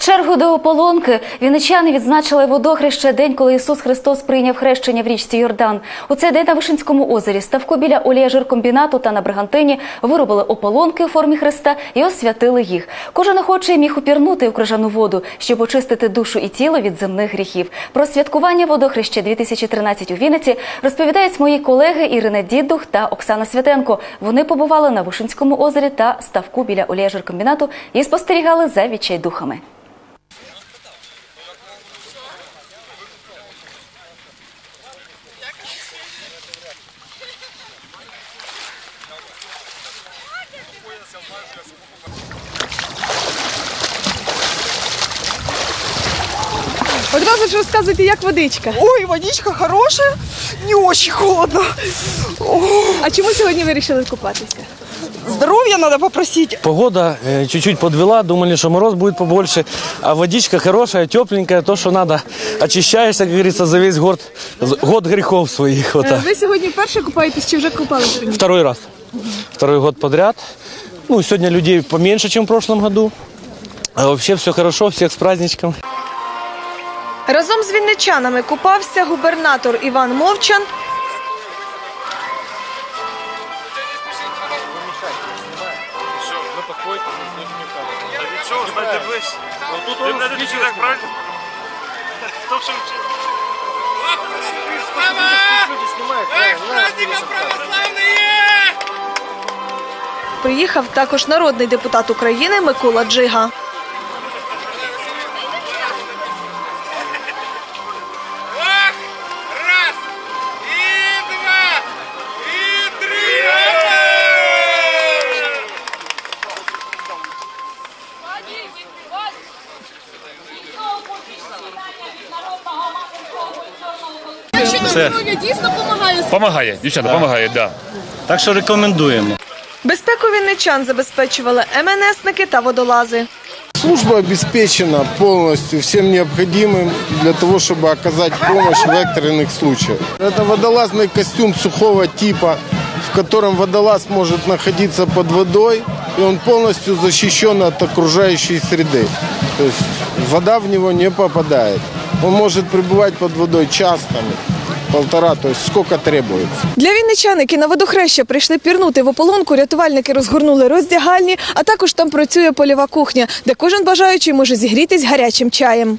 чергу до ополонки вінничани відзначили водохреще день, коли Ісус Христос прийняв хрещення в річці Йордан. У цей день на Вишинському озері ставку біля оліяжиркомбінату та на Бригантині виробили ополонки у формі хреста і освятили їх. Кожен охочий міг упірнути у крижану воду, щоб очистити душу і тіло від земних гріхів. Про святкування водохреща 2013 у Вінниці розповідають мої колеги Ірина Дідух та Оксана Святенко. Вони побували на Вишинському озері та ставку біля оліяжиркомбінату і спостерігали за відчайдухами. Одразу ж розказуйте, як водичка. Ой, водичка хорошая, не очень холодно. О, А чому сьогодні вирішили купатися? здоровья надо попросить. Погода э, чуть-чуть подвела, думали, что мороз будет побольше, а водичка хорошая, тепленькая, то, что надо. Очищаешься, как говорится, за весь год, год грехов своих. Вот так. Ви сьогодні вперше купаєтесь чи вже купалися? Второй раз. Второй год подряд. Ну, сегодня людей поменьше, чем в прошлом году. А вообще все хорошо, всех с праздничком. Разом з вінничанами купався губернатор Іван Мовчан, Ти мене двічі так приїхав також народний депутат України Микола Джига. Раз! І два! Це Дійсно допомагає. допомагає, дівчата, допомагає, да. Так що рекомендуємо. Безпеку вінничан забезпечували МНСники та водолази. Служба обеспечена полностью всем необходимым для того, чтобы оказать помощь в экстренных случаях. Это водолазный костюм сухого типа, в котором водолаз может находиться под водой, и он полностью защищен от окружающей среды. То есть вода в него не попадает. Он может пребывать под водой час, там, полтора, то есть сколько требуется. Для вінничан, які на водохреща прийшли пірнути в ополонку, рятувальники розгорнули роздягальні, а також там працює польова кухня, де кожен бажаючий може зігрітись гарячим чаєм.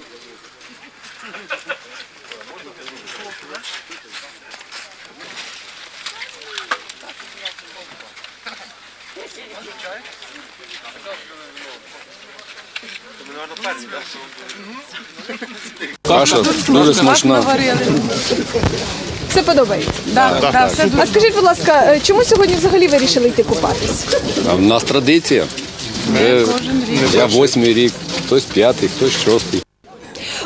Каша дуже смачна. Все подобається. А скажіть, будь ласка, е, чому сьогодні взагалі вирішили йти купатись? А в нас традиція. Вже я восьмий рік, хтось п'ятий, хтось шостий.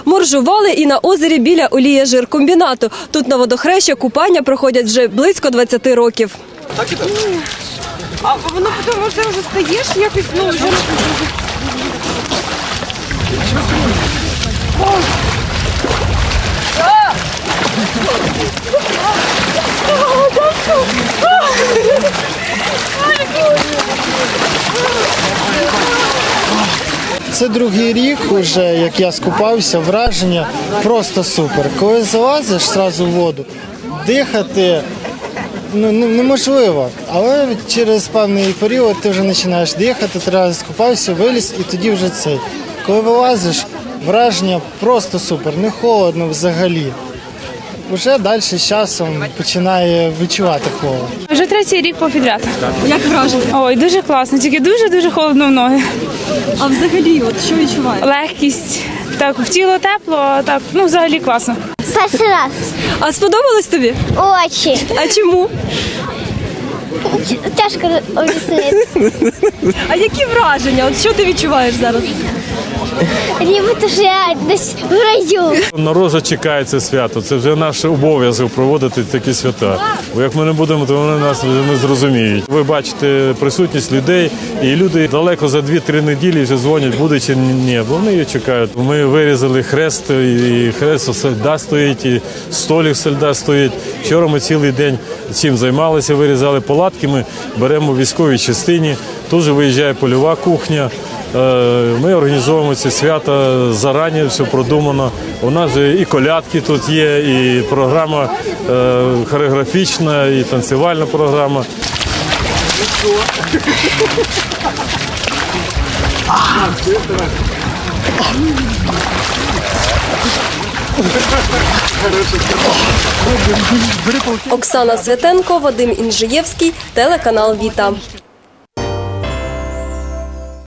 Моржували і на озері біля олія жиркомбінату. Тут на водохреща купання проходять вже близько 20 років. А воно потім може вже стаєш якось ну вже Це другий рік, уже як я скупався, враження просто супер. Коли залазиш одразу в воду, дихати ну, неможливо. Але через певний період ти вже починаєш дихати, ти раз скупався, виліз і тоді вже цей. Коли вилазиш, враження просто супер, не холодно взагалі. Уже далі з часом починає відчувати холод. Вже третій рік попідряд. як враження. Ой, дуже класно, тільки дуже дуже холодно в ноги. А взагалі, от що відчуваєте? Легкість. Так, в тіло тепло, а так, ну взагалі класно. Перший раз. А сподобалось тобі? Очі. А чому? Тяжко об'яснити. А які враження? От що ти відчуваєш зараз? Ніби що я десь в раю. Народ вже чекає це свято. Це вже наш обов'язок проводити такі свята. Бо як ми не будемо, то вони нас вже не зрозуміють. Ви бачите присутність людей, і люди далеко за 2-3 неділі вже дзвонять, буде чи ні. Бо вони її чекають. Ми вирізали хрест, і хрест сельда стоїть, і столик сельда стоїть. Вчора ми цілий день цим займалися, вирізали палатки. Ми беремо в військовій частині. Тут же виїжджає польова кухня. Е, ми організовуємо ці свята зарані, все продумано. У нас же і колядки тут є, і програма е, хореографічна, і танцювальна програма. Оксана Святенко, Вадим Інжиєвський, телеканал Віта.